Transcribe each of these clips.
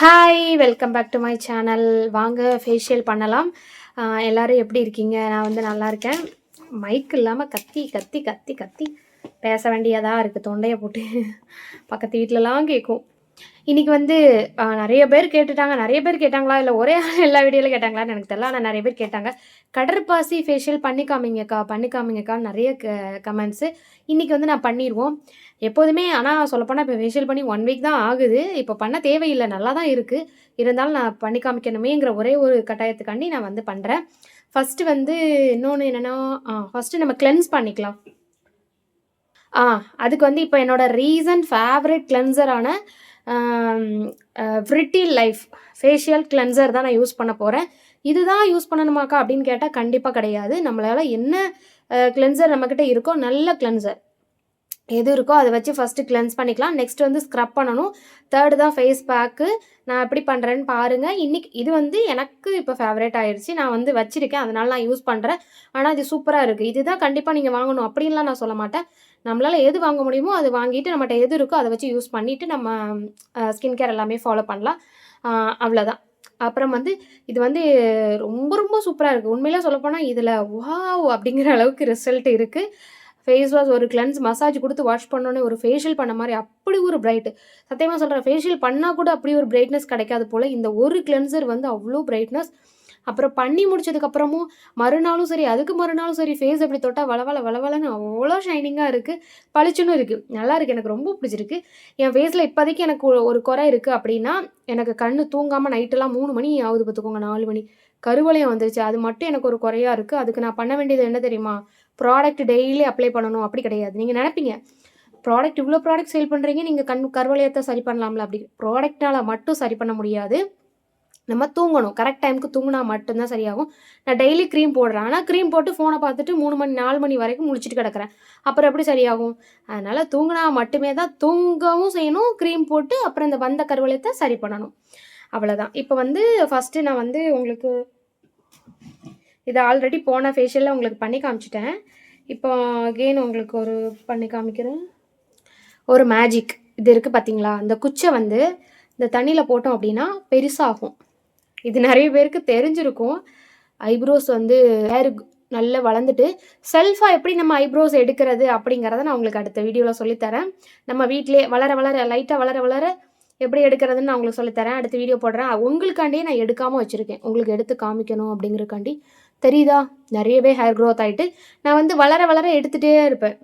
Hi welcome back to my channel வாங்க facial பண்ணலாம். எல்லோரும் எப்படி இருக்கீங்க? நான் வந்து நல்லா இருக்கேன். மைக் இல்லாமல் கத்தி கத்தி கத்தி கத்தி. பேச வேண்டியதாக இருக்குது தொண்டையை போட்டு பக்கத்து வீட்டிலலாம் கேட்கும் இன்றைக்கி வந்து நிறைய பேர் கேட்டுட்டாங்க. நிறைய பேர் கேட்டாங்களா? இல்லை ஒரே ஆள் எல்லா வீடியோவில் கேட்டாங்களான்னு எனக்கு தெரியல. ஆனால் நிறைய பேர் கேட்டாங்க. கடற்பாசி ஃபேஷியல் பண்ணி காமிங்கக்கா பண்ணி நிறைய க கமெண்ட்ஸு இன்றைக்கி வந்து நான் பண்ணிடுவோம் எப்போதுமே ஆனால் சொல்லப்போனால் இப்போ ஃபேஷியல் பண்ணி ஒன் வீக் தான் ஆகுது. இப்போ பண்ண தேவையில்லை நல்லா தான் இருக்குது இருந்தாலும் நான் பண்ணி காமிக்கணுமேங்கிற ஒரே ஒரு கட்டாயத்துக்காண்டி நான் வந்து பண்ணுறேன் ஃபஸ்ட்டு வந்து இன்னொன்று என்னென்னா ஃபஸ்ட்டு நம்ம கிளென்ஸ் பண்ணிக்கலாம். ஆ அதுக்கு வந்து இப்போ என்னோட ரீசன்ட் ஃபேவரட் கிளென்சரான ஃப்ரிட்டி லைஃப் ஃபேஷியல் கிளென்சர் தான் நான் யூஸ் பண்ண போகிறேன் இதுதான் யூஸ் பண்ணணுமாக்கா அப்படின்னு கேட்டால் கண்டிப்பாக கிடையாது. நம்மளால் என்ன கிளென்சர் நம்மக்கிட்ட இருக்கோ நல்ல கிளென்சர் எது இருக்கோ அதை வச்சு ஃபஸ்ட்டு கிளென்ஸ் பண்ணிக்கலாம். நெக்ஸ்ட் வந்து ஸ்க்ரப் பண்ணணும். தேர்டு தான் ஃபேஸ் பேக்கு நான் எப்படி பண்ணுறேன்னு பாருங்கள் இன்றைக்கி இது வந்து எனக்கு இப்போ ஃபேவரேட் ஆயிடுச்சு நான் வந்து வச்சுருக்கேன். அதனால நான் யூஸ் பண்ணுறேன் ஆனால் இது சூப்பராக இருக்குது இதுதான் கண்டிப்பாக நீங்கள் வாங்கணும் அப்படின்லாம் நான் சொல்ல மாட்டேன். நம்மளால் எது வாங்க முடியுமோ அது வாங்கிட்டு நம்மகிட்ட எது இருக்கோ அதை வச்சு யூஸ் பண்ணிவிட்டு நம்ம ஸ்கின் கேர் எல்லாமே ஃபாலோ பண்ணலாம். அவ்வளோதான் அப்புறம் வந்து இது வந்து ரொம்ப ரொம்ப சூப்பராக இருக்குது உண்மையிலே சொல்லப்போனால் இதில் வாவ் அப்படிங்கிற அளவுக்கு ரிசல்ட் இருக்குது ஃபேஸ் வாஷ் ஒரு கிளென்ஸ் மசாஜ் கொடுத்து வாஷ் பண்ணோன்னே ஒரு ஃபேஷியல் பண்ண மாதிரி அப்படி ஒரு பிரைட்டு சத்தியமாக சொல்கிறேன் ஃபேஷியல் பண்ணால் கூட அப்படி ஒரு பிரைட்னஸ் கிடைக்காது போல். இந்த ஒரு கிளென்சர் வந்து அவ்வளோ பிரைட்னஸ் அப்புறம் பண்ணி முடிச்சதுக்கப்புறமும் மறுநாளும் சரி அதுக்கு மறுநாளும் சரி ஃபேஸ் அப்படி தொட்டால் வளவள வளவலன்னு அவ்வளோ ஷைனிங்காக இருக்குது பளிச்சுன்னு இருக்குது நல்லா இருக்குது எனக்கு ரொம்ப பிடிச்சிருக்கு. என் ஃபேஸில் இப்போதைக்கு எனக்கு ஒரு- ஒரு குறை இருக்குது அப்படின்னா எனக்கு கண்ணு தூங்காமல் நைட்டெல்லாம் மூணு மணி ஆகுது பார்த்துக்கோங்க நாலு மணி. கருவளையம் வந்துருச்சு. அது மட்டும் எனக்கு ஒரு குறையாக இருக்குது அதுக்கு நான் பண்ண வேண்டியது என்ன தெரியுமா? ப்ராடக்ட் டெய்லி அப்ளை பண்ணணும். அப்படி கிடையாது. நீங்கள் நினைப்பீங்க ப்ராடக்ட் இவ்வளோ ப்ராடக்ட் சேல் பண்ணுறீங்க நீங்கள் கண் கருவளையத்தை சரி பண்ணலாம்ல. அப்படி ப்ராடக்டால் மட்டும் சரி பண்ண முடியாது. நம்ம தூங்கணும். கரெக்ட் டைமுக்கு தூங்கினா மட்டும்தான் சரியாகும். நான் டெய்லி க்ரீம் போடுறேன். ஆனால் க்ரீம் போட்டு ஃபோனை பார்த்துட்டு மூணு மணி நாலு மணி வரைக்கும் முழிச்சிட்டு கிடக்குறேன். அப்புறம் எப்படி சரியாகும்? அதனால் தூங்கினா மட்டுமே தான் தூங்கவும் செய்யணும். க்ரீம் போட்டு அப்புறம் இந்த வந்த கருவளையத்தை சரி பண்ணணும். அவ்வளோதான் இப்போ வந்து ஃபஸ்ட்டு நான் வந்து உங்களுக்கு இது ஆல்ரெடி போன ஃபேஷியலில் உங்களுக்கு பண்ணி காமிச்சிட்டேன். இப்போ அகெயின் உங்களுக்கு ஒரு பண்ணி காமிக்கிறேன். ஒரு மேஜிக் இது இருக்குது பார்த்தீங்களா அந்த குச்சை வந்து இந்த தண்ணியில் போட்டோம் அப்படின்னா பெருசாகும். இது நிறைய பேருக்கு தெரிஞ்சிருக்கும். ஐப்ரோஸ் வந்து ஹேர் நல்லா வளர்ந்துட்டு செல்ஃபாக எப்படி நம்ம ஐப்ரோஸ் எடுக்கிறது அப்படிங்கிறத நான் உங்களுக்கு அடுத்த வீடியோவில் சொல்லித்தரேன். நம்ம வீட்டிலே வளர வளர லைட்டாக வளர வளர எப்படி எடுக்கிறதுன்னு நான் உங்களுக்கு சொல்லித்தரேன். அடுத்த வீடியோ போடுறேன். உங்களுக்காண்டியே நான் எடுக்காமல் வச்சுருக்கேன். உங்களுக்கு எடுத்து காமிக்கணும் அப்படிங்கிறக்காண்டி தெரியுதா? நிறையவே ஹேர் க்ரோத் ஆகிட்டு நான் வந்து வளர வளர எடுத்துகிட்டே இருப்பேன்.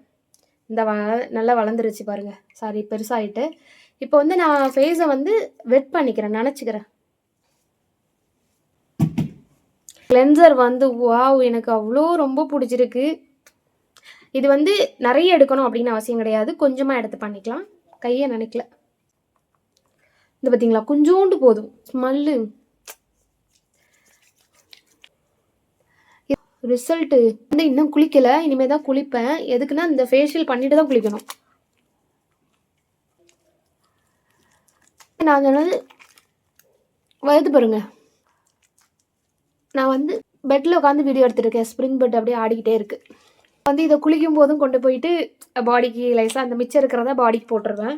இந்த வ நல்லா வளர்ந்துருச்சு பாருங்கள் சாரி பெருசாகிட்டு இப்போ வந்து நான் ஃபேஸை வந்து வெட் பண்ணிக்கிறேன் நினச்சிக்கிறேன். கிளென்சர் வந்து வாவ் எனக்கு அவ்வளோ ரொம்ப பிடிச்சிருக்கு. இது வந்து நிறைய எடுக்கணும் அப்படின்னு அவசியம் கிடையாது. கொஞ்சமாக எடுத்து பண்ணிக்கலாம். கையை நினைக்கல. இந்த பார்த்தீங்களா கொஞ்சோண்டு போதும். ஸ்மெல்லு ரிசல்ட்டு வந்து இன்னும் குளிக்கல இனிமேல் தான் குளிப்பேன். எதுக்குன்னா இந்த ஃபேஷியல் பண்ணிட்டு தான் குளிக்கணும். நான் சொன்னது வயது பாருங்க. நான் வந்து பெட்டில் உட்காந்து வீடியோ எடுத்துருக்கேன். ஸ்ப்ரிங் பெட் அப்படியே ஆடிக்கிட்டே இருக்குது வந்து இதை குளிக்கும் போதும் கொண்டு போயிட்டு பாடிக்கு லைஸாக அந்த மிச்சம் இருக்கிறத பாடிக்கு போட்டுருவேன்.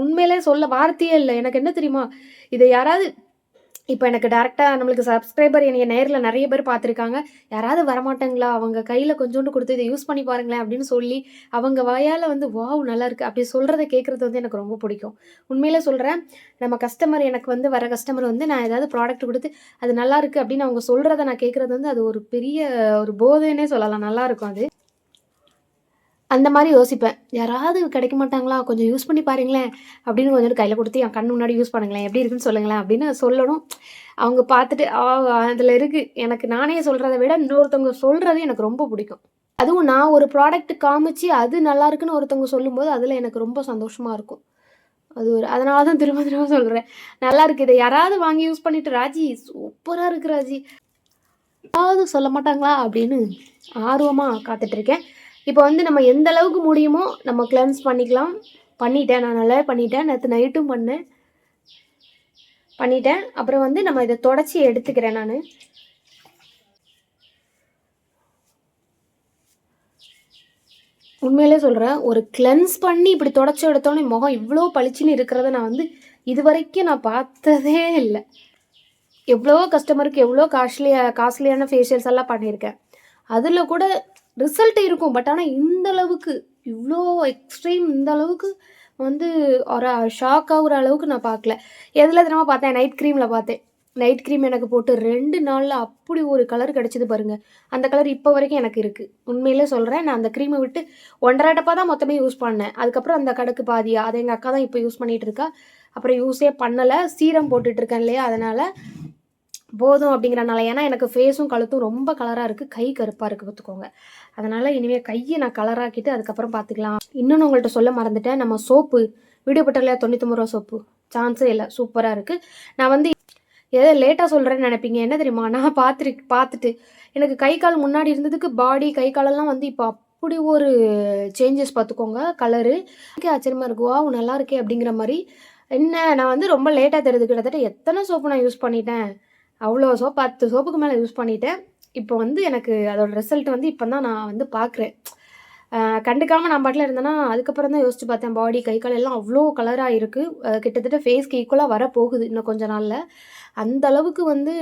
உண்மையிலே சொல்ல வார்த்தையே இல்லை. எனக்கு என்ன தெரியுமா? இதை யாராவது இப்போ எனக்கு டேரெக்டாக நம்மளுக்கு சப்ஸ்கிரைபர் என்னைய நேரில் நிறைய பேர் பார்த்துருக்காங்க. யாராவது வரமாட்டாங்களா? அவங்க கையில் கொஞ்சோண்டு கொடுத்து இதை யூஸ் பண்ணி பாருங்களேன் அப்படின்னு சொல்லி அவங்க வாயால் வந்து வாவ் நல்லாருக்கு அப்படி சொல்கிறத கேட்குறது வந்து எனக்கு ரொம்ப பிடிக்கும். உண்மையிலே சொல்கிறேன் நம்ம கஸ்டமர் எனக்கு வந்து வர கஸ்டமர் வந்து நான் ஏதாவது ப்ராடக்ட் கொடுத்து அது நல்லாயிருக்கு அப்படின்னு அவங்க சொல்கிறத நான் கேட்குறது வந்து அது ஒரு பெரிய ஒரு போதைன்னே சொல்லலாம். நல்லாயிருக்கும் அது. அந்த மாதிரி யோசிப்பேன். யாராவது கிடைக்க மாட்டாங்களா? கொஞ்சம் யூஸ் பண்ணி பாருங்களேன். அப்படின்னு கொஞ்சம் கையில் கொடுத்து என் கண் முன்னாடி யூஸ் பண்ணுங்களேன். எப்படி இருக்குன்னு சொல்லுங்களேன். அப்படின்னு சொல்லணும். அவங்க பார்த்துட்டு அதில் இருக்குது எனக்கு நானே சொல்கிறத விட இன்னொருத்தவங்க சொல்கிறது எனக்கு ரொம்ப பிடிக்கும். அதுவும் நான் ஒரு ப்ராடக்ட் காமிச்சு அது நல்லா இருக்குன்னு ஒருத்தவங்க சொல்லும்போது அதில் எனக்கு ரொம்ப சந்தோஷமாக இருக்கும். அது ஒரு அதனால தான் திரும்ப திரும்ப சொல்கிறேன் நல்லா இருக்கு. இதை யாராவது வாங்கி யூஸ் பண்ணிட்டு ராஜி சூப்பராக இருக்கு ராஜி. யாராவது சொல்ல மாட்டாங்களா? அப்படின்னு ஆர்வமாக காத்துட்ருக்கேன் இப்போ வந்து நம்ம எந்த அளவுக்கு முடியுமோ நம்ம கிளென்ஸ் பண்ணிக்கலாம். பண்ணிட்டேன் நான் நல்லா பண்ணிட்டேன். நேற்று நைட்டும் பண்ணேன். பண்ணிட்டேன். அப்புறம் வந்து நம்ம இதை தொடச்சி எடுத்துக்கிறேன் நான். உண்மையிலே சொல்கிறேன் ஒரு கிளென்ஸ் பண்ணி இப்படி தொடச்சி எடுத்தோன்னே முகம் இவ்வளோ பளிச்சுன்னு இருக்கிறத நான் வந்து இது வரைக்கும் நான் பார்த்ததே இல்லை. எவ்வளோ கஸ்டமருக்கு எவ்வளோ காஸ்ட்லியாக காஸ்ட்லியான ஃபேஷியல்ஸ் எல்லாம் பண்ணியிருக்கேன். அதில் கூட ரிசல்ட் இருக்கும். பட் ஆனால் இந்த அளவுக்கு இவ்வளோ எக்ஸ்ட்ரீம் இந்த அளவுக்கு வந்து ஒரு ஷாக் ஆகுற அளவுக்கு நான் பார்க்கல. எதில் தினமாக பார்த்தேன்? நைட் க்ரீமில் பார்த்தேன். நைட் க்ரீம் எனக்கு போட்டு ரெண்டு நாளில் அப்படி ஒரு கலர் கிடச்சிது பாருங்கள் அந்த கலர் இப்போ வரைக்கும் எனக்கு இருக்குது உண்மையிலே சொல்கிறேன் நான் அந்த க்ரீமை விட்டு ஒன்றரை டப்பா தான் மொத்தமே யூஸ் பண்ணேன். அதுக்கப்புறம் அந்த கடைக்கு பாதியா அதை எங்கள் அக்கா தான் இப்போ யூஸ் பண்ணிகிட்டு இருக்கா. அப்புறம் யூஸே பண்ணலை. சீரம் போட்டுட்ருக்கேன் இல்லையா? அதனால் போதும் அப்படிங்கிறனால ஏன்னா எனக்கு ஃபேஸும் கழுத்தும் ரொம்ப கலராக இருக்குது கை கருப்பாக இருக்குது பார்த்துக்கோங்க அதனால் இனிமேல் கையை நான் கலராக்கிட்டு அதுக்கப்புறம் பார்த்துக்கலாம் இன்னொன்று உங்கள்கிட்ட சொல்ல மறந்துட்டேன். நம்ம சோப்பு வீடியோ பட்டரில் தொண்ணூத்தொம்பது ரூபா சோப்பு. சான்ஸே இல்லை. சூப்பராக இருக்குது நான் வந்து ஏதோ லேட்டாக சொல்கிறேன்னு நினைப்பீங்க. என்ன தெரியுமா? நான் பார்த்துரு பார்த்துட்டு எனக்கு கை கால் முன்னாடி இருந்ததுக்கு பாடி கை காலெல்லாம் வந்து இப்போ அப்படி ஒரு சேஞ்சஸ் பார்த்துக்கோங்க கலரு ஆச்சரியமாக இருக்கு. வா நல்லா இருக்கே அப்படிங்கிற மாதிரி. என்ன நான் வந்து ரொம்ப லேட்டாக தெரியுது. கிட்டத்தட்ட எத்தனை சோப்பு நான் யூஸ் பண்ணிட்டேன்? அவ்வளோ சோப் பத்து சோப்புக்கு மேலே யூஸ் பண்ணிட்டேன். இப்போ வந்து எனக்கு அதோட ரிசல்ட் வந்து இப்போ தான் நான் வந்து பார்க்குறேன் கண்டுக்காமல் நான் பாட்டில் இருந்தேன்னா அதுக்கப்புறம் தான் யோசிச்சு பார்த்தேன். பாடி கை கால் எல்லாம் அவ்வளோ கலராக இருக்குது கிட்டத்தட்ட ஃபேஸ்க்கு ஈக்குவலாக வர போகுது இன்னும் கொஞ்ச நாளில். அந்த அளவுக்கு வந்து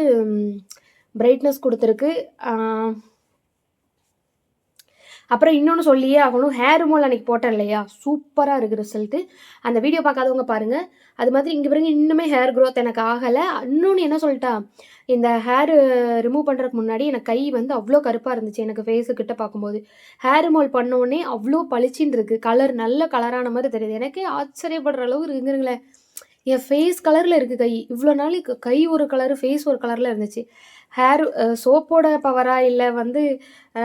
பிரைட்னஸ் கொடுத்துருக்கு. அப்புறம் இன்னொன்று சொல்லியே ஆகணும். ஹேர் ரிமூவல் அன்றைக்கி போட்டேன் இல்லையா? சூப்பராக இருக்குது ரிசல்ட்டு அந்த வீடியோ பார்க்காதவங்க பாருங்கள் அது மாதிரி இங்கே பிறகு இன்னுமே ஹேர் க்ரோத் எனக்கு ஆகலை. இன்னொன்று என்ன சொல்லிட்டா இந்த ஹேர் ரிமூவ் பண்ணுறதுக்கு முன்னாடி எனக்கு கை வந்து அவ்வளோ கருப்பாக இருந்துச்சு எனக்கு ஃபேஸு கிட்ட பார்க்கும்போது. ஹேர் ரிமூவல் பண்ணோடனே அவ்வளோ பளிச்சின்னு இருக்குது கலர் நல்ல கலரான மாதிரி தெரியுது. எனக்கே ஆச்சரியப்படுற அளவு இருக்குங்களேன் என் ஃபேஸ் கலரில் இருக்குது கை. இவ்வளோ நாளைக்கு கை ஒரு கலரு ஃபேஸ் ஒரு கலரில் இருந்துச்சு. ஹேர் சோப்போட பவரா இல்லை வந்து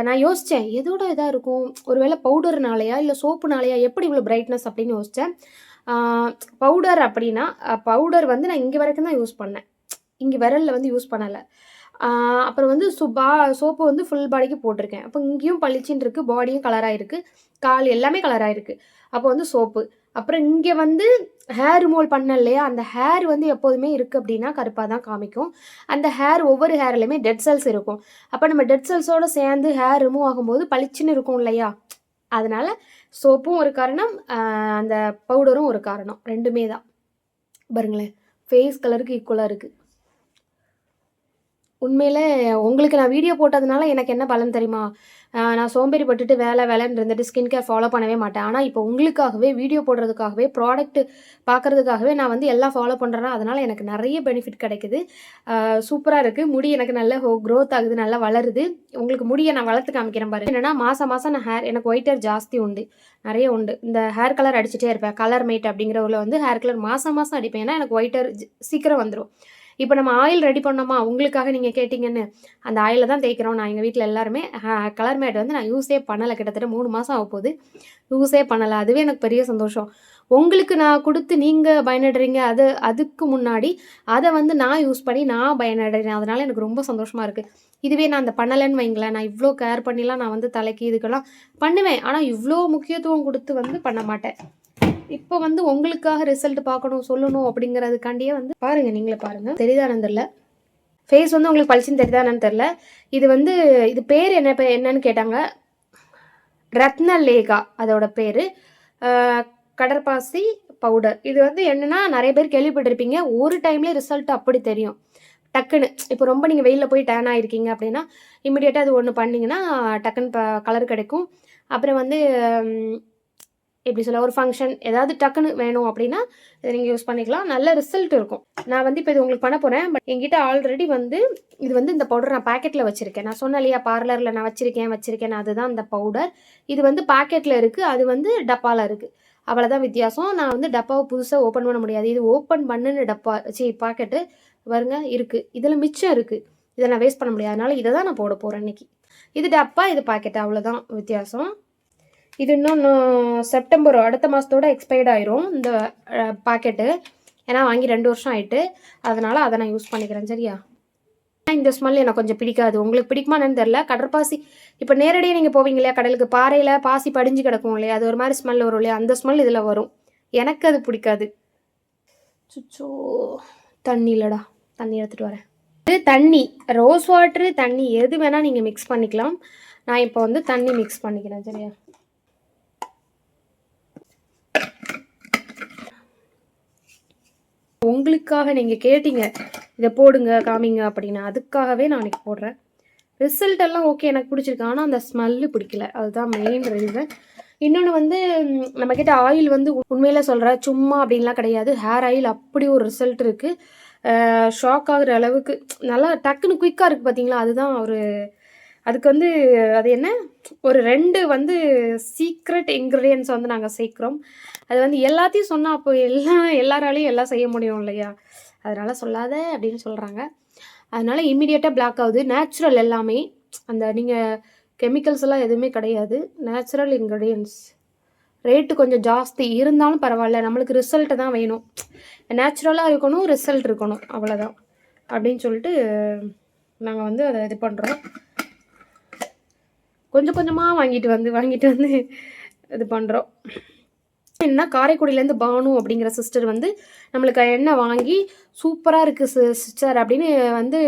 நான் யோசித்தேன் எதோட இதாக இருக்கும்? ஒரு வேளை பவுடர்னாலையா இல்லை சோப்புனாலையா எப்படி இவ்வளோ பிரைட்னஸ் அப்படின்னு யோசித்தேன் பவுடர் அப்படின்னா பவுடர் வந்து நான் இங்கே வரைக்கும் தான் யூஸ் பண்ணேன். இங்கே விரலில் வந்து யூஸ் பண்ணலை. அப்புறம் வந்து சுபா சோப்பு வந்து ஃபுல் பாடிக்கு போட்டிருக்கேன். அப்போ இங்கேயும் பளிச்சின்னு இருக்குது பாடியும் கலராக இருக்குது கால் எல்லாமே கலராக இருக்குது அப்போ வந்து சோப்பு அப்புறம் இங்கே வந்து ஹேர் ரிமூவல் பண்ண இல்லையா? அந்த ஹேர் வந்து எப்போதுமே இருக்குது அப்படின்னா கருப்பாக தான் காமிக்கும். அந்த ஹேர் ஒவ்வொரு ஹேர்லையுமே டெட் செல்ஸ் இருக்கும். அப்போ நம்ம டெட் செல்ஸோடு சேர்ந்து ஹேர் ரிமூவ் ஆகும்போது பளிச்சுன்னு இருக்கும் இல்லையா? அதனால் சோப்பும் ஒரு காரணம் அந்த பவுடரும் ஒரு காரணம். ரெண்டுமே தான் பாருங்களேன் ஃபேஸ் கலருக்கு ஈக்குவலாக இருக்குது உண்மையில் உங்களுக்கு நான் வீடியோ போட்டதுனால எனக்கு என்ன பலன் தெரியுமா? நான் சோம்பேறி பட்டுட்டு வேலை வேலைன்னு இருந்துட்டு ஸ்கின் கேர் ஃபாலோ பண்ணவே மாட்டேன். ஆனால் இப்போ உங்களுக்காகவே வீடியோ போடுறதுக்காகவே ப்ராடக்ட் பார்க்குறதுக்காகவே நான் வந்து எல்லாம் ஃபாலோ பண்ணுறேன்னா அதனால் எனக்கு நிறைய பெனிஃபிட் கிடைக்குது. சூப்பராக இருக்குது முடி எனக்கு நல்ல ஹோ க்ரோத் ஆகுது நல்லா வளருது. உங்களுக்கு முடியை நான் வளர்த்து காமிக்கிறேன் பாரு. என்னென்னா மாதம் மாதம் நான் ஹேர் எனக்கு ஒயிட் ஹேர் ஜாஸ்தி உண்டு. நிறைய உண்டு. இந்த ஹேர் கலர் அடிச்சுட்டே இருப்பேன். கலர் மேட் அப்படிங்கிற உள்ள வந்து ஹேர் கலர் மாதம் மாதம் அடிப்பேன். ஏன்னா எனக்கு ஒயிட் ஹேர் சீக்கிரம் வந்துடும் இப்போ நம்ம ஆயில் ரெடி பண்ணோமா? உங்களுக்காக நீங்கள் கேட்டிங்கன்னு. அந்த ஆயிலை தான் தேய்க்கிறோம். நான் எங்கள் வீட்டில் எல்லாருமே கலர் மேட் வந்து நான் யூஸே பண்ணலை. கிட்டத்தட்ட மூணு மாதம் ஆக போகுது. யூஸே பண்ணலை. அதுவே எனக்கு பெரிய சந்தோஷம். உங்களுக்கு நான் கொடுத்து நீங்கள் பயனடுறீங்க. அது அதுக்கு முன்னாடி அதை வந்து நான் யூஸ் பண்ணி நான் பயனடைறேன். அதனால் எனக்கு ரொம்ப சந்தோஷமாக இருக்குது இதுவே நான் அந்த பண்ணலைன்னு வைங்களேன். நான் இவ்வளோ கேர் பண்ணிலாம் நான் வந்து தலைக்கு இதுக்கெல்லாம் பண்ணுவேன். ஆனால் இவ்வளோ முக்கியத்துவம் கொடுத்து வந்து பண்ண மாட்டேன். இப்போ வந்து உங்களுக்காக ரிசல்ட் பார்க்கணும் சொல்லணும் அப்படிங்கிறதுக்காண்டியே வந்து பாருங்க நீங்களே பாருங்க. தெரியுதானு தெரில ஃபேஸ் வந்து உங்களுக்கு பளிச்சுன்னு தெரியுதானு தெரில இது வந்து இது பேர் என்ன என்னன்னு கேட்டாங்க. ரத்ன லேகா அதோட பேர். கடற்பாசி பவுடர் இது வந்து என்னென்னா நிறைய பேர் கேள்விப்பட்டிருப்பீங்க. ஒரு டைம்லேயே ரிசல்ட் அப்படி தெரியும். டக்குன்னு. இப்போ ரொம்ப நீங்கள் வெயிலில் போய் டேன் ஆகிருக்கீங்க அப்படின்னா இமிடியேட்டாக அது ஒன்று பண்ணிங்கன்னா டக்குன்னு கலர் கிடைக்கும். அப்புறம் வந்து எப்படி சொல்ல ஒரு ஃபங்க்ஷன் ஏதாவது டக்குன்னு வேணும் அப்படின்னா இதை நீங்கள் யூஸ் பண்ணிக்கலாம். நல்ல ரிசல்ட் இருக்கும். நான் வந்து இப்போ இது உங்களுக்கு பண்ண போகிறேன் பட் எங்கிட்ட ஆல்ரெடி வந்து இது வந்து இந்த பவுடர் நான் பேக்கெட்டில் வச்சுருக்கேன். நான் சொன்னேன் இல்லையா பார்லரில் நான் வச்சுருக்கேன் வச்சுருக்கேன் அதுதான் அந்த பவுடர் இது வந்து பாக்கெட்டில் இருக்குது அது வந்து டப்பாவில் இருக்குது அவ்வளோதான் வித்தியாசம். நான் வந்து டப்பாவை புதுசாக ஓப்பன் பண்ண முடியாது. இது ஓப்பன் பண்ணுன்னு டப்பா சி பாக்கெட்டு வருங்க இருக்குது இதில் மிச்சம் இருக்குது இதை நான் வேஸ்ட் பண்ண முடியாது. அதனால் இதை தான் நான் போட போகிறேன் இன்றைக்கி இது டப்பா இது பாக்கெட் அவ்வளோதான் வித்தியாசம். இது இன்னும் செப்டம்பர் அடுத்த மாதத்தோட எக்ஸ்பைர்ட் ஆயிரும் இந்த பாக்கெட்டு ஏன்னா வாங்கி ரெண்டு வருஷம் ஆயிட்டு அதனால் அதை நான் யூஸ் பண்ணிக்கிறேன் சரியா? இந்த ஸ்மெல் எனக்கு கொஞ்சம் பிடிக்காது. உங்களுக்கு பிடிக்குமான்னு தெரில கடற்பாசி இப்போ நேரடியாக நீங்கள் போவீங்க இல்லையா கடலுக்கு பாறையில் பாசி படிஞ்சு கிடக்கும் இல்லையா அது ஒரு மாதிரி ஸ்மெல் வரும் இல்லையா அந்த ஸ்மெல் இதில் வரும். எனக்கு அது பிடிக்காது. சுச்சோ தண்ணி இல்லைடா. தண்ணி எடுத்துகிட்டு வரேன். இது தண்ணி ரோஸ் வாட்ரு தண்ணி எது வேணால் நீங்கள் மிக்ஸ் பண்ணிக்கலாம். நான் இப்போ வந்து தண்ணி மிக்ஸ் பண்ணிக்கிறேன் சரியா? உங்களுக்காக நீங்கள் கேட்டீங்க இதை போடுங்க காமிங்க அப்படின்னு அதுக்காகவே நான் இன்றைக்கி போடுறேன். ரிசல்ட் எல்லாம் ஓகே எனக்கு பிடிச்சிருக்கு. ஆனால் அந்த ஸ்மெல்லு பிடிக்கல. அதுதான் மெயின் ரீசன் இன்னொன்று வந்து நம்மக்கிட்ட ஆயில் வந்து உண்மையில் சொல்கிறேன் சும்மா அப்படின்லாம் கிடையாது. ஹேர் ஆயில் அப்படி ஒரு ரிசல்ட் இருக்குது ஷாக் ஆகுற அளவுக்கு நல்லா டக்குன்னு குயிக்காக இருக்குது பார்த்தீங்களா அதுதான் ஒரு அதுக்கு வந்து அது என்ன? ஒரு ரெண்டு வந்து சீக்ரெட் இன்க்ரீடியன்ஸ் வந்து நாங்கள் சேர்க்குறோம். அது வந்து எல்லாத்தையும் சொன்னால் அப்போ எல்லாம் எல்லாராலையும் எல்லாம் செய்ய முடியும் இல்லையா? அதனால் சொல்லாத அப்படின்னு சொல்கிறாங்க அதனால் இம்மிடியேட்டாக பிளாக் ஆகுது. நேச்சுரல் எல்லாமே. அந்த நீங்கள் கெமிக்கல்ஸ் எல்லாம் எதுவுமே கிடையாது. நேச்சுரல் இன்க்ரீடியன்ஸ் ரேட்டு கொஞ்சம் ஜாஸ்தி. இருந்தாலும் பரவாயில்ல. நம்மளுக்கு ரிசல்ட்டு தான் வேணும். நேச்சுரலாக இருக்கணும் ரிசல்ட் இருக்கணும். அவ்வளோதான் அப்படின்னு சொல்லிட்டு நாங்கள் வந்து அதை இது பண்ணுறோம் கொஞ்சம் கொஞ்சமாக வாங்கிட்டு வந்து வாங்கிட்டு வந்து இது பண்ணுறோம் என்ன காரைக்குடியிலேருந்து பானு அப்படிங்கிற சிஸ்டர் வந்து நம்மளுக்கு எண்ணெய் வாங்கி சூப்பராக இருக்குது சிஸ்டர் அப்படின்னு வந்து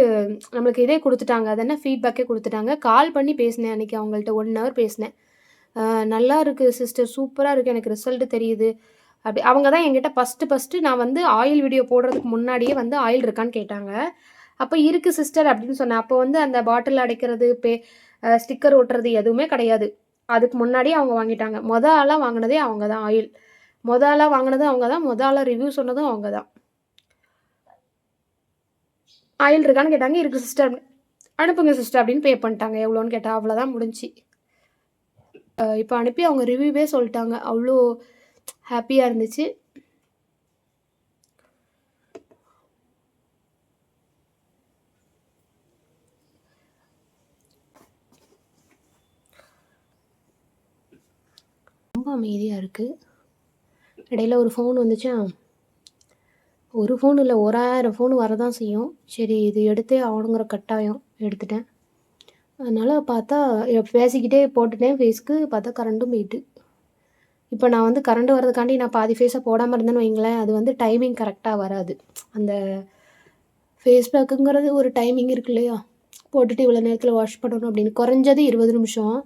நம்மளுக்கு இதே கொடுத்துட்டாங்க. அது என்ன ஃபீட்பேக்கே கொடுத்துட்டாங்க. கால் பண்ணி பேசினேன் அன்றைக்கி அவங்கள்ட்ட ஒன் ஹவர் பேசினேன். நல்லா இருக்குது சிஸ்டர் சூப்பராக இருக்குது எனக்கு ரிசல்ட்டு தெரியுது. அப்படி அவங்க தான் என்கிட்ட ஃபஸ்ட்டு ஃபஸ்ட்டு நான் வந்து ஆயில் வீடியோ போடுறதுக்கு முன்னாடியே வந்து ஆயில் இருக்கான்னு கேட்டாங்க. அப்போ இருக்குது சிஸ்டர் அப்படின்னு சொன்னேன். அப்போ வந்து அந்த பாட்டில் அடைக்கிறது பே ஸ்டிக்கர் ஒட்டுறது எதுவுமே கிடையாது. அதுக்கு முன்னாடியே அவங்க வாங்கிட்டாங்க. மொத ஆளாக வாங்கினதே அவங்க தான் ஆயில் மொத ஆளாக வாங்கினதும் அவங்க தான் மொத ஆளாக ரிவ்யூ சொன்னதும் அவங்க தான் ஆயில் இருக்கான்னு கேட்டாங்க. இருக்குது சிஸ்டர் அனுப்புங்க சிஸ்டர் அப்படின்னு பே பண்ணிட்டாங்க. எவ்வளோன்னு கேட்டால் அவ்வளோதான் முடிஞ்சுச்சு இப்போ அனுப்பி அவங்க ரிவ்யூவே சொல்லிட்டாங்க. அவ்வளோ ஹாப்பியாக இருந்துச்சு. ரொம்ப அமைதியாக இருக்குது இடையில ஒரு ஃபோன் வந்துச்சா? ஒரு ஃபோன் இல்லை ஒரு ஆயிரம் ஃபோன் வரதான் செய்யும். சரி இது எடுத்தே ஆகணுங்கிற கட்டாயம் எடுத்துட்டேன். அதனால் பார்த்தா பேசிக்கிட்டே போட்டுட்டேன். ஃபேஸ்க்கு பார்த்தா கரண்ட்டும் போயிட்டு. இப்போ நான் வந்து கரண்ட் வர்றதுக்காண்டி நான் பாதி ஃபேஸை போடாமல் இருந்தேன்னு வைங்களேன் அது வந்து டைமிங் கரெக்டாக வராது. அந்த ஃபேஸ் பேக்குங்கிறது ஒரு டைமிங் இருக்கு இல்லையா? போட்டுட்டு இவ்வளோ நேரத்தில் வாஷ் பண்ணணும் அப்படின்னு. குறைஞ்சது இருபது நிமிஷம்.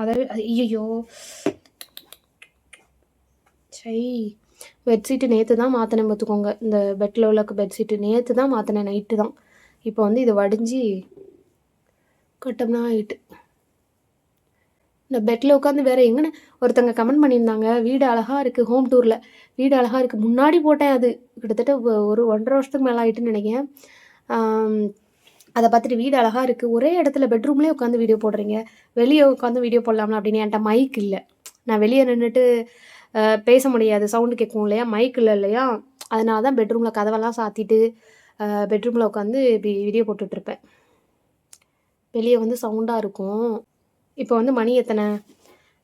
அதை ஐயோ சை பெட்ஷீட்டு நேற்று தான் மாற்றினேன் பார்த்துக்கோங்க இந்த பெட்டில் உள்ள பெட்ஷீட்டு நேற்று தான் மாற்றினேன் நைட்டு தான். இப்போ வந்து இது வடிஞ்சு கட்டம்னா ஆகிட்டு இந்த பெட்டில் உட்காந்து வேறு எங்கன்னு ஒருத்தங்க கமெண்ட் பண்ணியிருந்தாங்க. வீடு அழகாக இருக்குது ஹோம் டூரில் வீடு அழகாக இருக்குது முன்னாடி போட்டேன் அது. கிட்டத்தட்ட ஒரு ஒன்றரை வருஷத்துக்கு மேலே ஆகிட்டுன்னு நினைக்கிறேன். அதை பார்த்துட்டு வீடு அழகாக இருக்குது ஒரே இடத்துல பெட்ரூம்லேயே உட்காந்து வீடியோ போடுறீங்க. வெளியே உட்காந்து வீடியோ போடலாம்ல அப்படின்னு என்கிட்ட மைக் இல்லை. நான் வெளியே நின்றுட்டு பேச முடியாது. சவுண்டு கேட்கும் இல்லையா? மைக் இல்லை இல்லையா? அதனால தான் பெட்ரூமில் கதவெல்லாம் சாத்திட்டு பெட்ரூமில் உட்காந்து இப்படி வீடியோ போட்டுட்ருப்பேன் வெளியே வந்து சவுண்டாக இருக்கும். இப்போ வந்து மணி எத்தனை?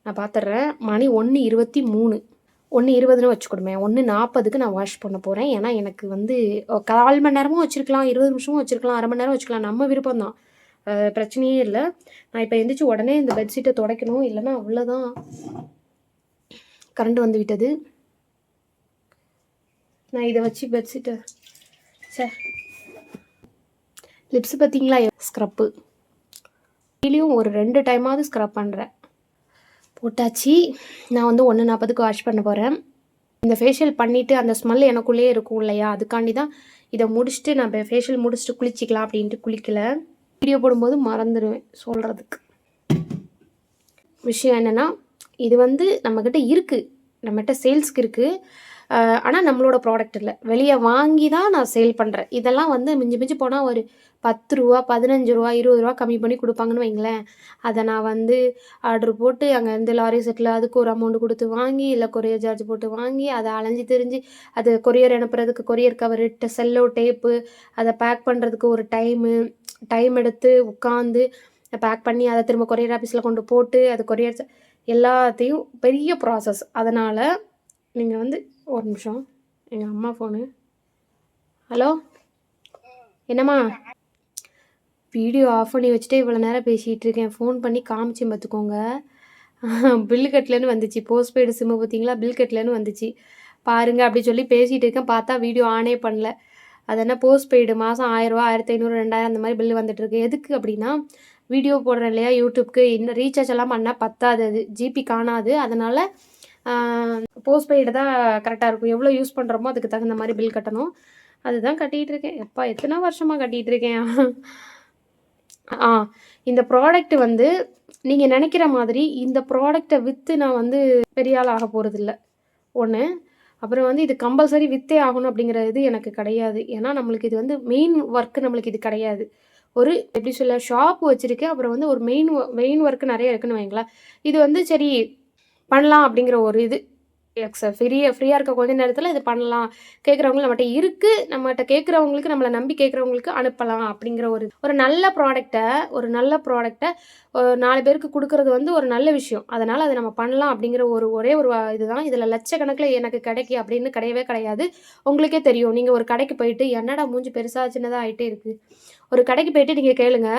நான் பார்த்துட்றேன் மணி ஒன்று இருபத்தி மூணு. ஒன்று இருபதுன்னு வச்சுக்கொடுமே ஒன்று நாற்பதுக்கு நான் வாஷ் பண்ண போகிறேன் ஏன்னா எனக்கு வந்து கால் மணி நேரமும் வச்சுருக்கலாம் இருபது நிமிஷமும் வச்சுருக்கலாம் அரை மணி நேரம் வச்சுக்கலாம் நம்ம விருப்பம் தான். பிரச்சனையே இல்லை. நான் இப்போ எந்திரிச்சு உடனே இந்த பெட்ஷீட்டை துடைக்கணும். இல்லைன்னா அவ்வளோதான் கரண்ட் வந்து விட்டது. நான் இதை வச்சு பெட்ஷீட்டை சே லிப்ஸ் பார்த்தீங்களா? ஸ்க்ரப்பு டெய்லியும் ஒரு ரெண்டு டைமாவது ஸ்க்ரப் பண்ணுறேன் போட்டாச்சு. நான் வந்து ஒன்று நாற்பதுக்கு வாஷ் பண்ண போகிறேன் இந்த ஃபேஷியல் பண்ணிவிட்டு அந்த ஸ்மெல் எனக்குள்ளேயே இருக்கும் இல்லையா? அதுக்காண்டி தான் இதை முடிச்சுட்டு நான் ஃபேஷியல் முடிச்சுட்டு குளிச்சிக்கலாம் அப்படின்ட்டு குளிக்கல. வீடியோ போடும்போது மறந்துடுவேன் சொல்கிறதுக்கு விஷயம் என்னென்னா இது வந்து நம்மக்கிட்ட இருக்குது நம்மகிட்ட சேல்ஸ்க்கு இருக்குது ஆனால் நம்மளோட ப்ராடக்ட் இல்லை. வெளியே வாங்கி தான் நான் சேல் பண்ணுறேன் இதெல்லாம் வந்து மிஞ்சி மிஞ்சி போனால் ஒரு பத்து ரூபா பதினஞ்சு ரூபா இருபது ரூபா கம்மி பண்ணி கொடுப்பாங்கன்னு வைங்களேன். அதை நான் வந்து ஆர்டர் போட்டு அங்கே இருந்து லாரி செட்டில் அதுக்கு ஒரு அமௌண்ட் கொடுத்து வாங்கி இல்லை கொரியர் சார்ஜ் போட்டு வாங்கி அதை அலைஞ்சு திரிஞ்சு அது கொரியர் அனுப்புறதுக்கு கொரியர் கவர் செல்லோ டேப்பு அதை பேக் பண்ணுறதுக்கு ஒரு டைமு டைம் எடுத்து உட்காந்து பேக் பண்ணி அதை திரும்ப கொரியர் ஆஃபீஸில் கொண்டு போட்டு அது கொரியர் எல்லாத்தையும் பெரிய ப்ராசஸ் அதனால் நீங்கள் வந்து ஒரு நிமிஷம். எங்கள் அம்மா ஃபோனு ஹலோ என்னம்மா? வீடியோ ஆஃப் பண்ணி வச்சுட்டு இவ்வளோ நேரம் பேசிகிட்டு இருக்கேன். ஃபோன் பண்ணி காமிச்சேன் பார்த்துக்கோங்க. பில் கட்லேன்னு வந்துச்சு. போஸ்ட் பெய்டு சிம்மு பார்த்தீங்களா? பில் கட்லேன்னு வந்துச்சு. பாருங்கள் அப்படி சொல்லி பேசிகிட்டு இருக்கேன். பார்த்தா வீடியோ ஆனே பண்ணல. அது என்ன போஸ்ட் பெய்டு மாதம் ஆயிரரூவா ஆயிரத்தி ஐநூறு ரெண்டாயிரம் அந்த மாதிரி பில்லு வந்துட்டுருக்கு எதுக்கு அப்படின்னா வீடியோ போடுறேன் இல்லையா யூடியூப்க்கு இன்னும் ரீசார்ஜ் எல்லாம் பண்ணால் பத்தாது அது. ஜிபி காணாது. அதனால் போஸ்ட் பெய்டு தான் கரெக்டாக இருக்கும். எவ்வளோ யூஸ் பண்ணுறோமோ அதுக்கு தகுந்த மாதிரி பில் கட்டணும். அதுதான் கட்டிகிட்டு இருக்கேன். எப்பா எத்தனை வருஷமாக கட்டிகிட்டு இருக்கேன்? ஆ இந்த ப்ராடக்ட் வந்து நீங்கள் நினைக்கிற மாதிரி இந்த ப்ராடக்டை விற்று நான் வந்து பெரிய ஆள் ஆக போகிறதில்ல ஒன்று அப்புறம் வந்து இது கம்பல்சரி விற்றே ஆகணும் அப்படிங்கிற இது எனக்கு கிடையாது. ஏன்னா நம்மளுக்கு இது வந்து மெயின் ஒர்க்கு நம்மளுக்கு இது கிடையாது. ஒரு எப்படி சொல்ல ஷாப் வச்சுருக்கேன் அப்புறம் வந்து ஒரு மெயின் மெயின் ஒர்க்கு நிறைய இருக்குன்னு வைங்களேன். இது வந்து சரி பண்ணலாம் அப்படிங்கிற ஒரு இது. ஃப்ரீயாக ஃப்ரீயாக இருக்க கொஞ்ச நேரத்தில் இது பண்ணலாம். கேட்குறவங்க நம்மகிட்ட இருக்குது நம்மகிட்ட கேட்குறவங்களுக்கு நம்மளை நம்பி கேட்குறவங்களுக்கு அனுப்பலாம் அப்படிங்கிற ஒரு ஒரு நல்ல ப்ராடக்டை ஒரு நல்ல ப்ராடக்டை நாலு பேருக்கு கொடுக்குறது வந்து ஒரு நல்ல விஷயம். அதனால் அதை நம்ம பண்ணலாம் அப்படிங்கிற ஒரு ஒரே ஒரு இதுதான். இதில் லட்சக்கணக்கில் எனக்கு கிடைக்கி அப்படின்னு கிடையவே கிடையாது. உங்களுக்கே தெரியும். நீங்கள் ஒரு கடைக்கு போயிட்டு என்னடா மூஞ்சி பெருசாக சின்னதாக ஆகிட்டே இருக்குது ஒரு கடைக்கு போயிட்டு நீங்கள் கேளுங்க.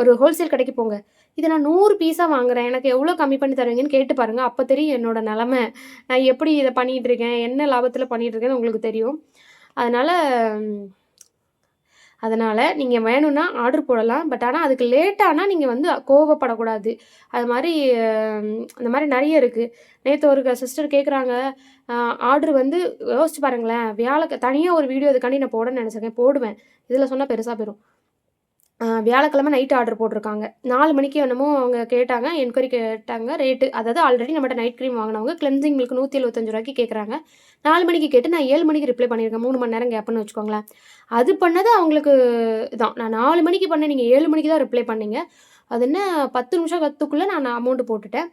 ஒரு ஹோல்சேல் கடைக்கு போங்க. இதை நான் நூறு பீஸாக வாங்குறேன். எனக்கு எவ்வளோ கம்மி பண்ணி தருவீங்கன்னு கேட்டு பாருங்கள் அப்போ தெரியும் என்னோட நிலமை. நான் எப்படி இதை பண்ணிகிட்டு இருக்கேன்? என்ன லாபத்தில் பண்ணிகிட்டு இருக்கேன்னு உங்களுக்கு தெரியும். அதனால் அதனால் நீங்கள் வேணும்னா ஆர்டர் போடலாம். பட் ஆனால் அதுக்கு லேட்டானால் நீங்கள் வந்து கோவப்படக்கூடாது. அது மாதிரி அந்த மாதிரி நிறைய இருக்குது நேற்று ஒரு சிஸ்டர் கேட்குறாங்க ஆர்டர் வந்து யோசிச்சு பாருங்களேன். வியாழக்க தனியாக ஒரு வீடியோ இதுக்காண்டி நான் போடணும்னு நினச்சிருக்கேன். போடுவேன். இதில் சொன்னால் பெருசாக போயிடும் வியாழக்கிழமை நைட் ஆர்டர் போட்டிருக்காங்க. நாலு மணிக்கு என்னமோ அவங்க கேட்டாங்க என்கொயரி கேட்டாங்க ரேட்டு அதாவது ஆல்ரெடி நம்மகிட்ட நைட் க்ரீம் வாங்கினவங்க கிளென்சிங் மில்க் நூற்றி எழுபத்தஞ்சு ரூபாய்க்கு கேட்குறாங்க நாலு மணிக்கு கேட்டு நான் ஏழு மணிக்கு ரிப்ளை பண்ணியிருக்கேன் மூணு மணி நேரம் கேப்னு வச்சுக்கோங்களேன். அது பண்ணது அவங்களுக்கு இதான். நான் நாலு மணிக்கு பண்ணேன் நீங்கள் ஏழு மணிக்கு தான் ரிப்ளை பண்ணீங்க. அது என்ன பத்து நிமிஷம் கத்துக்குள்ளே நான் அமௌண்ட்டு போட்டுட்டேன்.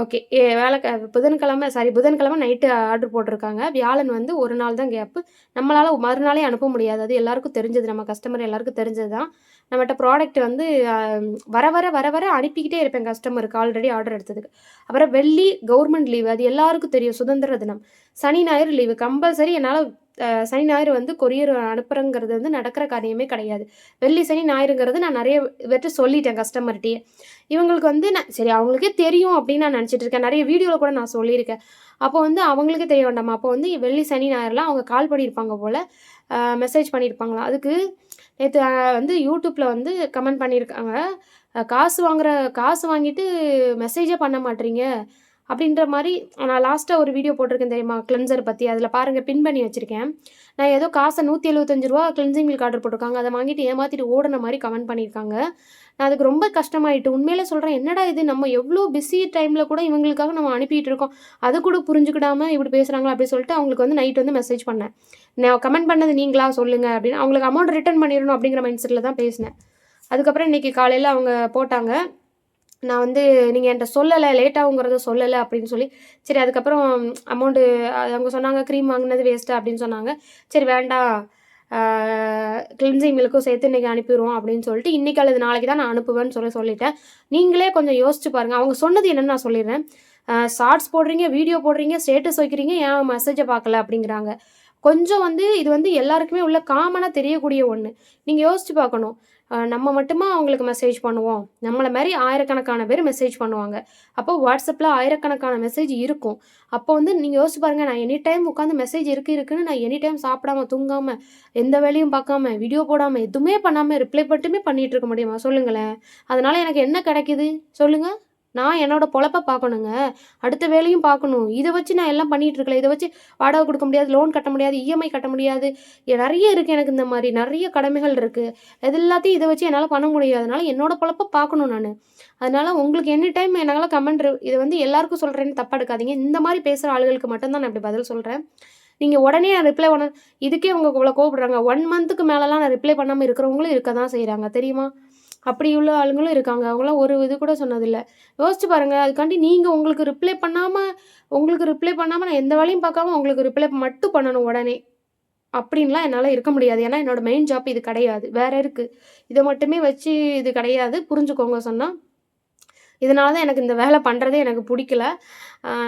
ஓகே ஏ வேலை புதன்கிழமை சாரி புதன்கிழமை நைட்டு ஆர்டர் போட்டிருக்காங்க. வியாழன் வந்து ஒரு நாள் தான் கேப்பு நம்மளால் மறுநாளே அனுப்ப முடியாது. அது எல்லாருக்கும் தெரிஞ்சது. நம்ம கஸ்டமர் எல்லாருக்கும் தெரிஞ்சது தான் நம்மகிட்ட ப்ராடக்ட் வந்து வர வர வர வர அனுப்பிக்கிட்டே இருப்பேன் கஸ்டமருக்கு ஆல்ரெடி ஆர்டர் எடுத்ததுக்கு. அப்புறம் வெள்ளி கவர்மெண்ட் லீவு அது எல்லாருக்கும் தெரியும் சுதந்திர தினம். சனி ஞாயிறு லீவு கம்பல்சரி என்னால் சனி ஞாயிறு வந்து கொரியர் அனுப்புறங்கிறது வந்து நடக்கிற காரியமே கிடையாது. வெள்ளி சனி ஞாயிறுங்கிறது நான் நிறைய பேர்ட்டு சொல்லிட்டேன் கஸ்டமர்கிட்டயே இவங்களுக்கு வந்து நான் சரி அவங்களுக்கே தெரியும் அப்படின்னு நான் நினச்சிட்டு இருக்கேன். நிறைய வீடியோவில் கூட நான் சொல்லியிருக்கேன். அப்போ வந்து அவங்களுக்கே தெரிய வேண்டாமா? அப்போ வந்து வெள்ளி சனி ஞாயிறுலாம் அவங்க கால் பண்ணியிருப்பாங்க போல் மெசேஜ் பண்ணியிருப்பாங்களா அதுக்கு நேற்று வந்து யூடியூப்பில் வந்து கமெண்ட் பண்ணியிருக்காங்க காசு வாங்குற காசு வாங்கிட்டு மெசேஜே பண்ண மாட்டேறீங்க அப்படின்ற மாதிரி நான் லாஸ்ட்டாக ஒரு வீடியோ போட்டிருக்கேன் தெரியுமா? கிளென்சர் பற்றி அதில் பாருங்கள் பின் பண்ணி வச்சுருக்கேன். நான் ஏதோ காசை நூற்றி எழுபத்தஞ்சு ரூபா கிளென்சிங் மில்க் ஆர்டர் போட்டிருக்காங்க. அதை வாங்கிட்டு ஏமாற்றிட்டு ஓடின மாதிரி கமெண்ட் பண்ணியிருக்காங்க. நான் அதுக்கு ரொம்ப கஷ்டமாயிட்டு உண்மையிலே சொல்கிறேன் என்னடா இது? நம்ம எவ்வளோ பிஸி டைமில் கூட இவங்களுக்காக நம்ம அனுப்பிட்டு இருக்கோம். அது கூட புரிஞ்சுக்கிடாமல் இப்படி பேசுகிறாங்களா அப்படி சொல்லிட்டு அவங்களுக்கு வந்து நைட் வந்து மெசேஜ் பண்ணேன். நான் கமெண்ட் பண்ணது நீங்களா சொல்லுங்கள் அப்படின்னு. அவங்களுக்கு அமௌண்ட் ரிட்டர்ன் பண்ணிடணும் அப்படிங்கிற மைண்ட் செட்டில் தான் பேசினேன். அதுக்கப்புறம் இன்றைக்கி காலையில் அவங்க போட்டாங்க. நான் வந்து நீங்கள் என்கிட்ட சொல்லலை லேட்டாகுங்கிறத சொல்லலை அப்படின்னு சொல்லி சரி அதுக்கப்புறம் அமௌண்ட்டு அவங்க சொன்னாங்க க்ரீம் வாங்கினது வேஸ்ட்டு அப்படின்னு சொன்னாங்க. சரி வேண்டாம். கிளின்சிங் மில்க்கும் சேர்த்து இன்றைக்கி அனுப்பிடுவோம் அப்படின்னு சொல்லிட்டு இன்றைக்கி அல்லது நாளைக்கு தான் நான் அனுப்புவேன்னு சொல்லி சொல்லிட்டேன். நீங்களே கொஞ்சம் யோசிச்சு பாருங்கள் அவங்க சொன்னது என்னென்னு நான் சொல்லிடுறேன். ஷார்ட்ஸ் போடுறீங்க வீடியோ போடுறீங்க ஸ்டேட்டஸ் வைக்கிறீங்க ஏன் மெசேஜை பார்க்கல அப்படிங்கிறாங்க. கொஞ்சம் வந்து இது வந்து எல்லாருக்குமே உள்ள காமனாக தெரியக்கூடிய ஒன்று நீங்கள் யோசிச்சு பார்க்கணும். நம்ம மட்டுமா அவங்களுக்கு மெசேஜ் பண்ணுவோம்? நம்மளை மாதிரி ஆயிரக்கணக்கான பேர் மெசேஜ் பண்ணுவாங்க. அப்போ வாட்ஸ்அப்பில் ஆயிரக்கணக்கான மெசேஜ் இருக்கும். அப்போ வந்து நீங்கள் யோசிச்சு பாருங்கள் நான் எனி டைம் உட்காந்து மெசேஜ் இருக்குது இருக்குன்னு நான் எனி டைம் சாப்பிடாம தூங்காமல் எந்த வேலையும் பார்க்காம வீடியோ போடாமல் எதுவுமே பண்ணாமல் ரிப்ளை மட்டுமே பண்ணிகிட்டு இருக்க முடியுமா? சொல்லுங்களேன். அதனால் எனக்கு என்ன கிடைக்குது? சொல்லுங்கள் நான் என்னோட பொழப்ப பார்க்கணுங்க. அடுத்த வேலையும் பார்க்கணும். இதை வச்சு நான் எல்லாம் பண்ணிகிட்டு இருக்கல. இதை வச்சு வாடகை கொடுக்க முடியாது லோன் கட்ட முடியாது இஎம்ஐ கட்ட முடியாது. நிறைய இருக்குது எனக்கு இந்த மாதிரி. நிறைய கடமைகள் இருக்குது இது எல்லாத்தையும் இதை வச்சு என்னால் பண்ண முடியாதனால என்னோட பொழப்ப பார்க்கணும் நான். அதனால் உங்களுக்கு எனி டைம் என்னால் கமெண்ட் இதை வந்து எல்லாருக்கும் சொல்கிறேன்னு தப்பாக எடுக்காதீங்க இந்த மாதிரி பேசுகிற ஆளுகளுக்கு மட்டும்தான் நான் இப்படி பதில் சொல்கிறேன் நீங்கள் உடனே நான் ரிப்ளை பண்ண இதுக்கே அவங்க இவ்வளோ கோவப்படுறாங்க. ஒன் மந்த்துக்கு மேலெலாம் நான் ரிப்ளை பண்ணாமல் இருக்கிறவங்களும் இருக்க தான் செய்கிறாங்க தெரியுமா? அப்படி உள்ள ஆளுங்களும் இருக்காங்க அவங்களாம் ஒரு இது கூட சொன்னதில்லை யோசிச்சு பாருங்கள் அதுக்காண்டி நீங்கள் உங்களுக்கு ரிப்ளை பண்ணாமல் உங்களுக்கு ரிப்ளை பண்ணாமல் நான் எந்த வேலையும் பார்க்காம உங்களுக்கு ரிப்ளை மட்டும் பண்ணணும் உடனே அப்படின்லாம் என்னால் இருக்க முடியாது ஏன்னா என்னோடய மெயின் ஜாப் இது கிடையாது வேற இருக்குது இதை மட்டுமே வச்சு இது கிடையாது புரிஞ்சுக்கோங்க சொன்னால் இதனால தான் எனக்கு இந்த வேலை பண்ணுறதே எனக்கு பிடிக்கல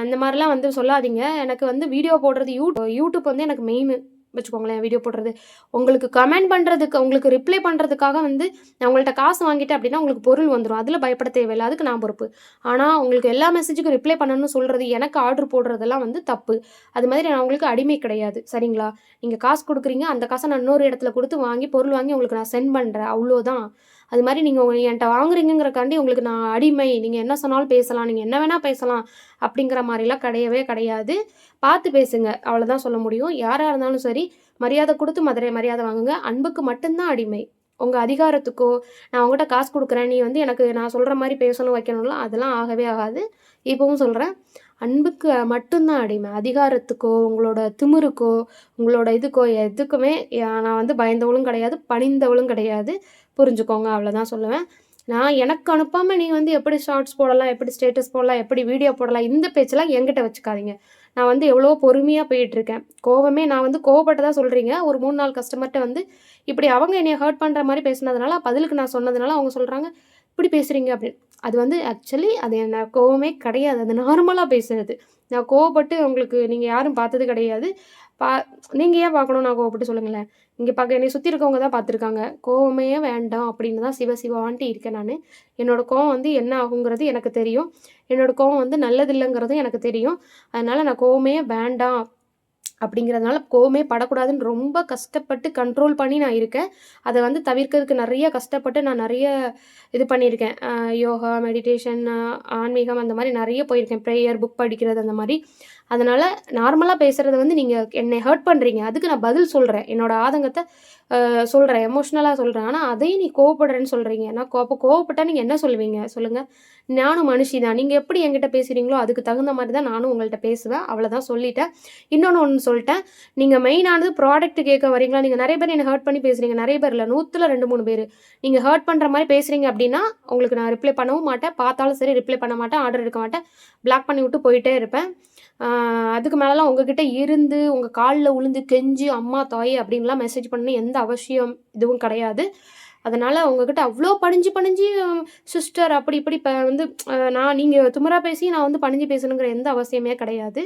இந்த மாதிரிலாம் வந்து சொல்லாதீங்க எனக்கு வந்து வீடியோ போடுறது யூ யூடியூப் வந்து எனக்கு மெயின் வச்சுக்கோங்களேன் வீடியோ போடுறது. உங்களுக்கு கமெண்ட் பண்ணுறதுக்கு உங்களுக்கு ரிப்ளை பண்ணுறதுக்காக வந்து நான் உங்கள்கிட்ட காசு வாங்கிட்டேன் அப்படின்னா உங்களுக்கு பொருள் வந்துடும் அதில் பயப்பட தேவையில்லை. அதுக்கு நான் பொறுப்பு. ஆனால் உங்களுக்கு எல்லா மெசேஜுக்கும் ரிப்ளை பண்ணணும்னு சொல்கிறது எனக்கு ஆர்டர் போடுறதெல்லாம் வந்து தப்பு. அது மாதிரி நான் உங்களுக்கு அடிமை கிடையாது. சரிங்களா? நீங்கள் காசு கொடுக்குறீங்க அந்த காசை நான் இன்னொரு இடத்துல கொடுத்து வாங்கி பொருள் வாங்கி உங்களுக்கு நான் சென்ட் பண்ணுறேன் அவ்வளோதான் அது மாதிரி நீங்கள் உங்க என்கிட்ட வாங்குறீங்கிறக்காண்டி உங்களுக்கு நான் அடிமை. நீங்கள் என்ன சொன்னாலும் பேசலாம். நீங்கள் என்ன வேணால் பேசலாம் அப்படிங்கிற மாதிரிலாம் கிடையவே கிடையாது. பார்த்து பேசுங்க. அவ்வளோதான் சொல்ல முடியும். யாராக இருந்தாலும் சரி மரியாதை கொடுத்து மதுரை மரியாதை வாங்குங்க. அன்புக்கு மட்டும்தான் அடிமை. உங்கள் அதிகாரத்துக்கோ நான் உங்கள்கிட்ட காசு கொடுக்குறேன். நீ வந்து எனக்கு நான் சொல்கிற மாதிரி பேசணும் வைக்கணும்லாம் அதெல்லாம் ஆகவே ஆகாது. இப்போவும் சொல்கிறேன் அன்புக்கு மட்டும்தான் அடிமை. அதிகாரத்துக்கோ உங்களோட திமிருக்கோ உங்களோட இதுக்கோ எதுக்குமே நான் வந்து பயந்தவளும் கிடையாது பணிந்தவளும் கிடையாது. புரிஞ்சுக்கோங்க அவ்வளோதான் சொல்லுவேன். நான் எனக்கு அனுப்பாமல் நீ வந்து எப்படி ஷார்ட்ஸ் போடலாம் எப்படி ஸ்டேட்டஸ் போடலாம் எப்படி வீடியோ போடலாம் இந்த பேச்செல்லாம் என்கிட்ட வச்சுக்காதீங்க. நான் வந்து எவ்வளோ பொறுமையாக போயிட்டுருக்கேன். கோவமே நான் வந்து கோவப்பட்டதாக சொல்கிறீங்க ஒரு மூணு நாள் கஸ்டமர்கிட்ட வந்து இப்படி அவங்க என்னை ஹர்ட் பண்ணுற மாதிரி பேசுனதுனால பதிலுக்கு நான் சொன்னதுனால அவங்க சொல்கிறாங்க இப்படி பேசுகிறீங்க அப்படின்னு. அது வந்து ஆக்சுவலி அது என்ன கோவமே கிடையாது. அது நார்மலாக பேசுறது. நான் கோவப்பட்டு உங்களுக்கு நீங்கள் யாரும் பார்த்தது கிடையாது. பா நீங்கள் ஏன் பார்க்கணும் நான் கோவப்பட்டு சொல்லுங்களேன். இங்கே பார்க்க என்னை சுற்றி இருக்கவங்க தான் பார்த்துருக்காங்க. கோவமே வேண்டாம் அப்படின்னு தான் சிவ சிவான்ட்டு இருக்கேன் நான். என்னோட கோவம் வந்து என்ன ஆகுங்கிறது எனக்கு தெரியும். என்னோடய கோவம் வந்து நல்லதில்லைங்கிறதும் எனக்கு தெரியும். அதனால் நான் கோவமே வேண்டாம் அப்படிங்கிறதுனால கோவமே படக்கூடாதுன்னு ரொம்ப கஷ்டப்பட்டு கண்ட்ரோல் பண்ணி நான் இருக்கேன். அதை வந்து தவிர்க்கிறதுக்கு நிறைய கஷ்டப்பட்டு நான் நிறைய இது பண்ணியிருக்கேன். யோகா மெடிடேஷன் ஆன்மீகம் அந்த மாதிரி நிறைய போயிருக்கேன். ப்ரேயர் புக் படிக்கிறது அந்த மாதிரி. அதனால் நார்மலாக பேசுகிறத வந்து நீங்கள் என்னை ஹர்ட் பண்ணுறீங்க அதுக்கு நான் பதில் சொல்கிறேன் என்னோட ஆதங்கத்தை சொல்கிறேன் எமோஷ்னலாக சொல்கிறேன் ஆனால் அதையும் நீ கோவப்படுறேன்னு சொல்கிறீங்க நான் கோப்ப கோவப்பட்டால் நீங்கள் என்ன சொல்லுவீங்க? சொல்லுங்கள் நானும் மனுஷி தான். நீங்கள் எப்படி என்கிட்ட பேசுகிறீங்களோ அதுக்கு தகுந்த மாதிரி தான் நானும் உங்கள்கிட்ட பேசுவேன். அவ்வளோதான் சொல்லிட்டேன். இன்னொன்று ஒன்று சொல்லிட்டேன். நீங்கள் மெயினானது ப்ராடக்ட் கேட்க வரீங்களா நீங்கள் நிறைய பேர் என்னை ஹர்ட் பண்ணி பேசுகிறீங்க நிறைய பேர் இல்லை. நூற்றில் ரெண்டு மூணு பேர். நீங்கள் ஹர்ட் பண்ணுற மாதிரி பேசுகிறீங்க அப்படின்னா உங்களுக்கு நான் ரிப்ளை பண்ணவும் மாட்டேன். பார்த்தாலும் சரி ரிப்ளை பண்ண மாட்டேன். ஆர்டர் எடுக்க மாட்டேன். பிளாக் பண்ணி விட்டு போயிட்டே இருப்பேன். அதுக்கு மேலெலாம் உங்ககிட்ட இருந்து உங்கள் காலில் உளுந்து கெஞ்சி அம்மா தாய் அப்படின்லாம் மெசேஜ் பண்ண எந்த அவசியம் இதுவும் கிடையாது. அதனால் அவங்கக்கிட்ட அவ்வளோ பணிஞ்சு பணிஞ்சு சிஸ்டர் அப்படி இப்படி இப்போ வந்து நான் நீங்கள் துமரா பேசி நான் வந்து பணிஞ்சு பேசணுங்கிற எந்த அவசியமே கிடையாது.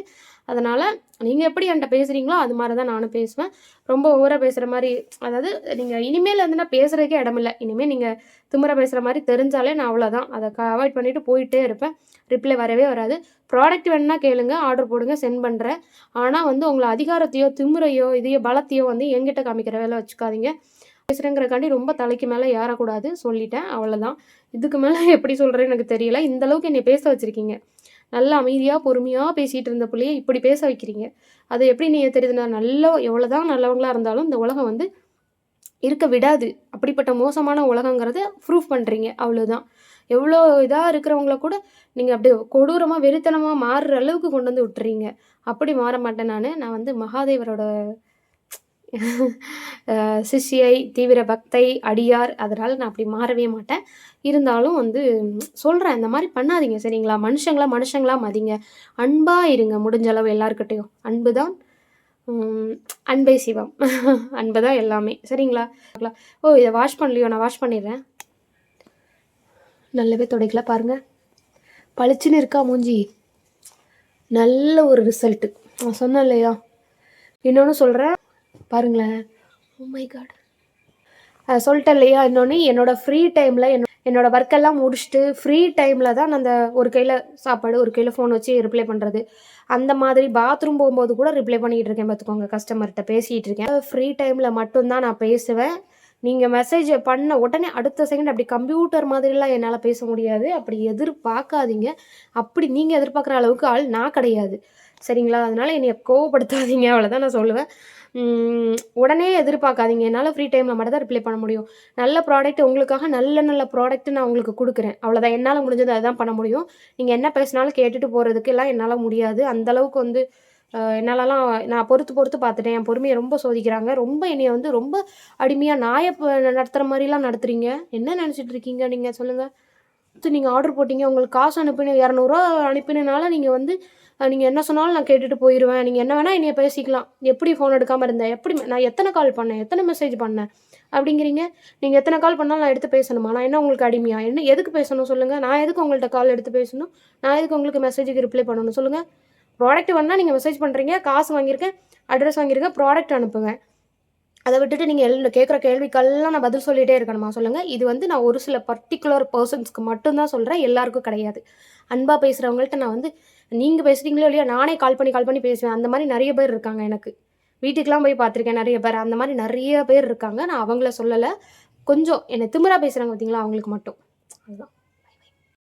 அதனால் நீங்கள் எப்படி என்கிட்ட பேசுகிறீங்களோ அது மாதிரி தான் நானும் பேசுவேன். ரொம்ப ஓவராக பேசுகிற மாதிரி அதாவது நீங்கள் இனிமேல் வந்து நான் பேசுகிறதுக்கே இடமில்லை இனிமேல் நீங்கள் திமிரா பேசுகிற மாதிரி தெரிஞ்சாலே நான் அவ்வளோதான் அதை அவாய்ட் பண்ணிவிட்டு போயிட்டே இருப்பேன். ரிப்ளை வரவே வராது. ப்ராடக்ட் வேணுன்னா கேளுங்க ஆர்டர் போடுங்க சென்ட் பண்ணுறேன் ஆனால் வந்து உங்களை அதிகாரத்தையோ திமுறையோ இதையோ பலத்தையோ வந்து எங்கிட்ட காமிக்கிற வேலை வச்சுக்காதீங்க. பேசுகிறேங்கிறக்காண்டி ரொம்ப தலைக்கு மேலே ஏறக்கூடாது சொல்லிட்டேன் அவ்வளோதான் இதுக்கு மேலே எப்படி சொல்கிறேன்னு எனக்கு தெரியல. இந்த அளவுக்கு என்னை பேச வச்சுருக்கீங்க. நல்லா அமைதியாக பொறுமையாக பேசிகிட்டு இருந்த பிள்ளையை இப்படி பேச வைக்கிறீங்க. அது எப்படி நீ தெரியுதுன்னா நல்ல எவ்வளோ தான் நல்லவங்களாக இருந்தாலும் இந்த உலகம் வந்து இருக்க விடாது. அப்படிப்பட்ட மோசமான உலகங்கிறத ப்ரூஃப் பண்ணுறீங்க அவ்வளோதான் எவ்வளோ இதாக இருக்கிறவங்கள கூட நீங்கள் அப்படியே கொடூரமாக வெறித்தனமாக மாறுற அளவுக்கு கொண்டு வந்து விட்டுறீங்க. அப்படி மாற மாட்டேன் நான். நான் வந்து மகாதேவரோட சிஷ்யை தீவிர பக்தை அடியார் அதனால் நான் அப்படி மாறவே மாட்டேன். இருந்தாலும் வந்து சொல்கிறேன் இந்த மாதிரி பண்ணாதீங்க சரிங்களா? மனுஷங்களா மனுஷங்களா மதிங்க. அன்பாக இருங்க முடிஞ்ச அளவு எல்லாருக்கிட்டையும் அன்பு தான் அன்பை சிவம். அன்பு தான் எல்லாமே சரிங்களா? ஓ இதை வாஷ் பண்ணலையோ? நான் வாஷ் பண்ணிடுறேன். நல்லாவே துடைக்கல பாருங்கள் பளிச்சுன்னு இருக்கா மூஞ்சி? நல்ல ஒரு ரிசல்ட்டு நான் சொன்னேன் இல்லையா? இன்னொன்று சொல்கிறேன் பாருங்களேன். ஓ மை காட் சொல்லிட்டேன் இல்லையா? இன்னொன்று என்னோடய ஃப்ரீ டைமில் என்ன என்னோடய ஒர்க்கெல்லாம் முடிச்சுட்டு ஃப்ரீ டைமில் தான் நான் அந்த ஒரு கையில் சாப்பாடு ஒரு கையில் ஃபோன் வச்சு ரிப்ளை பண்ணுறது அந்த மாதிரி பாத்ரூம் போகும்போது கூட ரிப்ளை பண்ணிகிட்டு இருக்கேன் பார்த்துக்கோங்க கஸ்டமர்கிட்ட பேசிகிட்டு இருக்கேன். ஃப்ரீ டைமில் மட்டும்தான் நான் பேசுவேன். நீங்கள் மெசேஜ் பண்ண உடனே அடுத்த செகண்ட் அப்படி கம்ப்யூட்டர் மாதிரிலாம் என்னால் பேச முடியாது. அப்படி எதிர்பார்க்காதீங்க. அப்படி நீங்கள் எதிர்பார்க்குற அளவுக்கு ஆள் நான் கிடையாது. சரிங்களா? அதனால் என்னை கோவப்படுத்தாதீங்க. அவ்வளோதான் நான் சொல்லுவேன். உடனே எதிர்பார்க்காதீங்க. என்னால் ஃப்ரீ டைமில் மட்டும் தான் ரிப்ளை பண்ண முடியும். நல்ல ப்ராடக்ட் உங்களுக்காக நல்ல நல்ல ப்ராடக்ட் நான் உங்களுக்கு கொடுக்குறேன். அவ்வளோதான் என்னால் முடிஞ்சது அதுதான் பண்ண முடியும். நீங்கள் என்ன பேசினாலும் கேட்டுட்டு போகிறதுக்கு எல்லாம் என்னால் முடியாது. அந்தளவுக்கு வந்து என்னாலலாம் நான் பொறுத்து பொறுத்து பார்த்துட்டேன். என் பொறுமையை ரொம்ப சோதிக்கிறாங்க. ரொம்ப என்னைய வந்து ரொம்ப அடிமையாக நாயை நடத்துகிற மாதிரிலாம் நடத்துகிறீங்க என்ன நினச்சிட்டு இருக்கீங்க நீங்கள் சொல்லுங்கள் நீங்கள் ஆர்டர் போட்டீங்க உங்களுக்கு காசு அனுப்பின இரநூறுவா அனுப்பினால நீங்கள் வந்து நீங்கள் என்ன சொன்னாலும் நான் கேட்டுட்டு போயிடுவேன் நீங்கள் என்ன வேணால் என்னைய பேசிக்கலாம். எப்படி ஃபோன் எடுக்காமல் இருந்தேன்? எப்படி நான் எத்தனை கால் பண்ணேன்? எத்தனை மெசேஜ் பண்ணேன்? அப்படிங்கிறீங்க. நீங்கள் எத்தனை கால் பண்ணாலும் நான் எடுத்து பேசணுமா? நான் என்ன உங்களுக்கு அடிமையா? என்ன எதுக்கு பேசணும் சொல்லுங்கள் நான் எதுக்கு உங்கள்கிட்ட கால் எடுத்து பேசணும்? நான் எதுக்கு உங்களுக்கு மெசேஜுக்கு ரிப்ளை பண்ணணும் சொல்லுங்கள் ப்ராடக்ட் வேணால் நீங்கள் மெசேஜ் பண்ணுறீங்க காசு வாங்கியிருக்கேன் அட்ரஸ் வாங்கியிருக்கேன் ப்ராடக்ட் அனுப்புங்க. அதை விட்டுட்டு நீங்கள் எல் கேட்குற கேள்விக்கெல்லாம் நான் பதில் சொல்லிகிட்டே இருக்கணுமா? சொல்லுங்கள் இது வந்து நான் ஒரு சில பர்டிகுலர் பர்சன்ஸ்க்கு மட்டும்தான் சொல்கிறேன் எல்லாருக்கும் கிடையாது. அன்பாக பேசுகிறவங்கள்ட்ட நான் வந்து நீங்கள் பேசுகிறீங்களோ இல்லையா நானே கால் பண்ணி கால் பண்ணி பேசுவேன். அந்த மாதிரி நிறைய பேர் இருக்காங்க எனக்கு. வீட்டுக்கெலாம் போய் பார்த்துருக்கேன் நிறைய பேர். அந்த மாதிரி நிறைய பேர் இருக்காங்க. நான் அவங்கள சொல்லலை. கொஞ்சம் என்னை திமிராக பேசுகிறாங்க பார்த்தீங்களா அவங்களுக்கு மட்டும். அதுதான்.